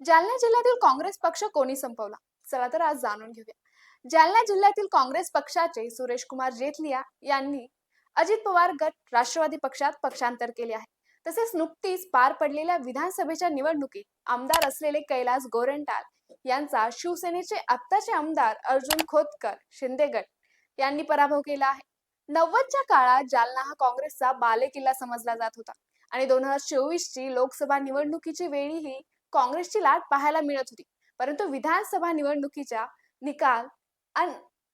जालना जिल्ह्यातील काँग्रेस पक्ष कोणी संपवला? चला तर आज जाणून घेऊया. जालना जिल्ह्यातील काँग्रेस पक्षाचे सुरेश कुमार जेथलिया यांनी अजित पवार गट राष्ट्रवादी पक्षात पक्षांतर केले आहे. तसेच नुकतीच पार पडलेल्या विधानसभेच्या निवडणुकीत आमदार असलेले कैलास गोरंटाल यांचा शिवसेनेचे आत्ताचे आमदार अर्जुन खोतकर शिंदे गट यांनी पराभव केला आहे. नव्वदच्या काळात जालना हा काँग्रेसचा बालेकिल्ला समजला जात होता. आणि दोन हजार चोवीस ची लोकसभा निवडणुकीची वेळीही काँग्रेसची लाट पाहायला मिळत होती. परंतु विधानसभा निवडणुकीच्या निकाल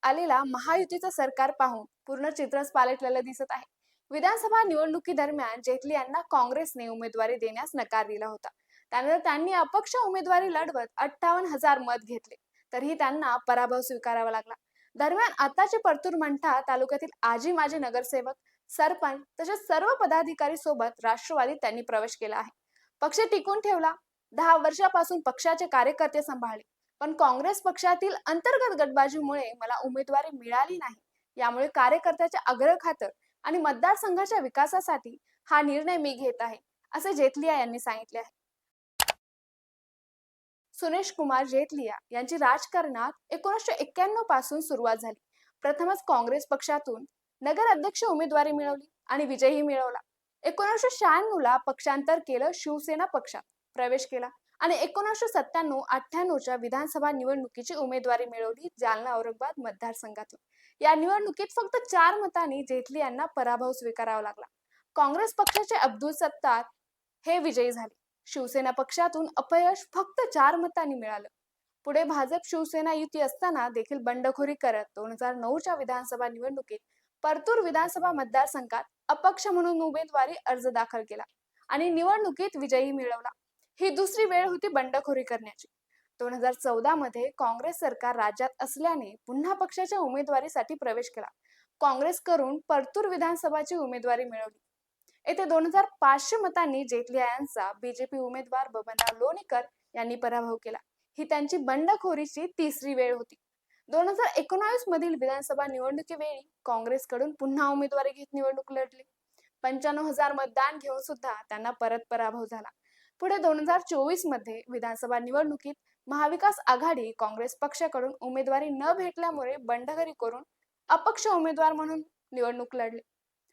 आलेला महायुतीचं सरकार पाहून पूर्ण चित्रच पालटलेलं दिसत आहे. विधानसभा निवडणुकी दरम्यान जेटली यांना काँग्रेसने उमेदवारी देण्यास नकार दिला होता. त्यानंतर त्यांनी अपक्ष उमेदवारी लढवत अठ्ठावन्न हजार मत घेतले. तरीही त्यांना पराभव स्वीकारावा लागला. दरम्यान आताचे परतूर मंठा तालुक्यातील आजी माजी नगरसेवक सरपंच तसेच सर्व पदाधिकारी सोबत राष्ट्रवादीत त्यांनी प्रवेश केला आहे. पक्ष टिकून ठेवला. दहा वर्षापासून पक्षाचे कार्यकर्ते सांभाळले. पण काँग्रेस पक्षातील अंतर्गत गटबाजीमुळे मला उमेदवारी मिळाली नाही. यामुळे कार्यकर्त्याच्या आग्रह आणि मतदारसंघाच्या विकासासाठी हा निर्णय मी घेत आहे असे जेतलिया यांनी सांगितले आहे. सुरेश कुमार जेतलिया यांची राजकारणात एकोणीसशे एक्क्याण्णवपासून सुरुवात झाली. प्रथमच काँग्रेस पक्षातून नगर अध्यक्ष उमेदवारी मिळवली आणि विजयही मिळवला. एकोणीसशे शहाण्णव ला पक्षांतर केलं शिवसेना पक्षात. प्रवेश केला. आणि एकोणीसशे सत्त्याण्णव अठ्ठ्याण्णवच्या विधानसभा निवडणुकीची उमेदवारी मिळवली जालना औरंगाबाद मतदारसंघातून. या निवडणुकीत फक्त चार मतांनी जेटली यांना पराभव स्वीकारावा लागला. काँग्रेस पक्षाचे अब्दुल सत्तार हे विजयी झाले. शिवसेना पक्षातून अपयश फक्त चार मतांनी मिळालं. पुढे भाजप शिवसेना युती असताना देखील बंडखोरी करत दोन हजार नऊच्या विधानसभा निवडणुकीत परतूर विधानसभा मतदारसंघात अपक्ष म्हणून उमेदवारी अर्ज दाखल केला आणि निवडणुकीत विजयी मिळवला. ही दुसरी वेळ होती बंडखोरी करण्याची. दोन हजार चौदा मध्ये काँग्रेस सरकार राज्यात असल्याने पुन्हा पक्षाच्या उमेदवारीसाठी प्रवेश केला. काँग्रेस करून परतूर विधानसभाची उमेदवारी मिळवली. येथे दोन हजार पाचशे मतांनी जेटली यांचा बीजेपी उमेदवार बबनराव लोणीकर यांनी पराभव केला. ही त्यांची बंडखोरीची तिसरी वेळ होती. दोन हजार एकोणावीस मधील विधानसभा निवडणुकीवेळी काँग्रेसकडून पुन्हा उमेदवारी घेत निवडणूक लढली. पंच्याण्णव हजार मतदान घेऊन सुद्धा त्यांना परत पराभव झाला. पुढे दोन हजार चोवीसमध्ये विधानसभा निवडणुकीत महाविकास आघाडी काँग्रेस पक्षाकडून उमेदवारी न भेटल्यामुळे बंडखोरी करून अपक्ष उमेदवार म्हणून निवडणूक लढले.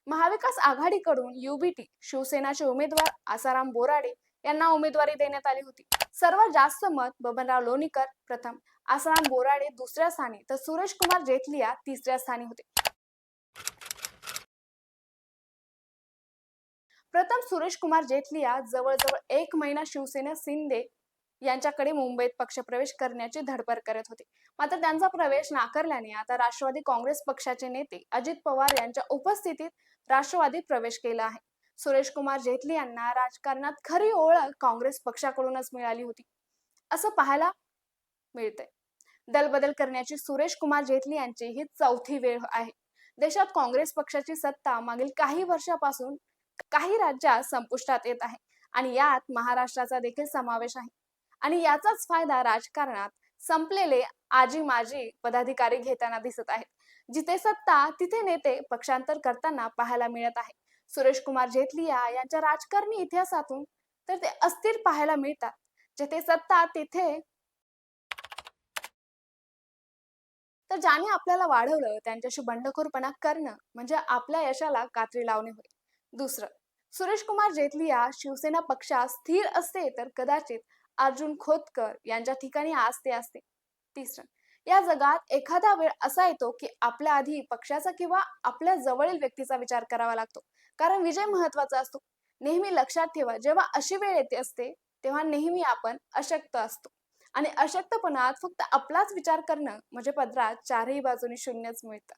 महाविकास आघाडीकडून युबीटी शिवसेनाचे उमेदवार आसाराम बोराडे यांना उमेदवारी देण्यात आली होती. सर्वात जास्त मत बबनराव लोणीकर प्रथम आसाराम बोराडे दुसऱ्या स्थानी तर सुरेश कुमार जेथलिया तिसऱ्या स्थानी होते. प्रथम सुरेश कुमार जेटलिया जवळजवळ एक महिना शिवसेना शिंदे यांच्याकडे मुंबईत पक्षप्रवेश करण्याची धडपड करत होते. मात्र त्यांचा प्रवेश नाकारल्याने आता राष्ट्रवादी काँग्रेस पक्षाचे नेते अजित पवार यांच्या उपस्थितीत राष्ट्रवादीत प्रवेश केला आहे. सुरेश कुमार जेटली यांना राजकारणात खरी ओळख काँग्रेस पक्षाकडूनच मिळाली होती. असं पाहायला मिळतंय. दलबदल करण्याची सुरेश कुमार जेटली यांची ही चौथी वेळ आहे. देशात काँग्रेस पक्षाची सत्ता मागील काही वर्षापासून काही राज्यात संपुष्टात येत आहे आणि यात महाराष्ट्राचा देखील समावेश आहे. आणि याचाच फायदा राजकारणात संपलेले आजी माजी पदाधिकारी घेताना दिसत आहेत. जिथे सत्ता तिथे नेते पक्षांतर करताना पाहायला मिळत आहे. सुरेश कुमार जेटलिया यांच्या राजकारणी इतिहासातून तर ते अस्थिर पाहायला मिळतात. जिथे सत्ता तिथे तर ज्याने आपल्याला वाढवलं त्यांच्याशी बंडखोरपणा करणं म्हणजे आपल्या यशाला कात्री लावणे होईल दुसरं सुरेश कुमार जेटलिया शिवसेना पक्षात स्थिर असते तर कदाचित अर्जुन खोतकर यांच्या ठिकाणी आज ते असते. तिसरं या जगात एखादा वेळ असा येतो की आपल्या आधी पक्षाचा किंवा आपल्या जवळील व्यक्तीचा विचार करावा लागतो. कारण विजय महत्त्वाचा असतो. नेहमी लक्षात ठेवा जेव्हा अशी वेळ येते असते तेव्हा नेहमी आपण अशक्त असतो. आणि अशक्तपणात फक्त आपलाच विचार करणं म्हणजे पदरात चारही बाजूनी शून्यच मिळतं.